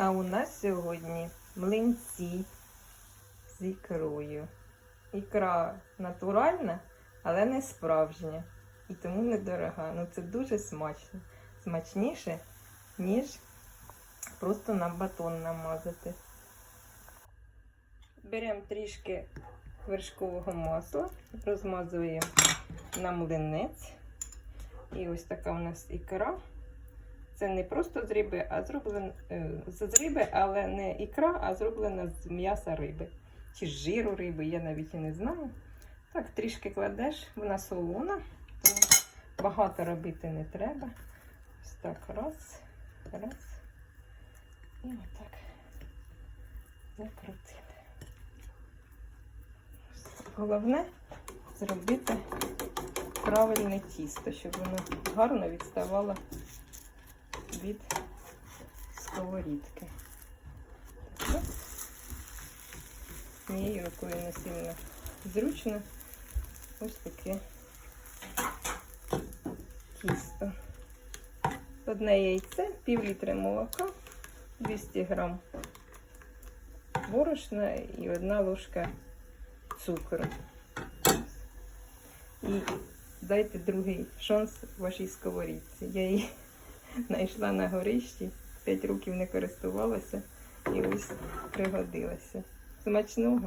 А у нас сьогодні млинці з ікрою. Ікра натуральна, але не справжня. І тому недорога. Ну це дуже смачно. Смачніше, ніж просто на батон намазати. Беремо трішки вершкового масла, розмазуємо на млинець. І ось така у нас ікра. Це не просто з риби, а зроблена з риби, але не ікра, а зроблена з м'яса риби. Чи з жиру риби, я навіть і не знаю. Так, трішки кладеш, вона солона, тому багато робити не треба. Ось так, раз, раз. І отак закрутили. Головне зробити правильне тісто, щоб воно гарно відставало від сковорідки. Моєю рукою не сильно зручно. Ось таке тісто. Одне яйце, пів літра молока, 200 грам борошна і одна ложка цукру. І дайте другий шанс вашій сковорідці. Я її знайшла на горищі, 5 років не користувалася і ось пригодилася. Смачного!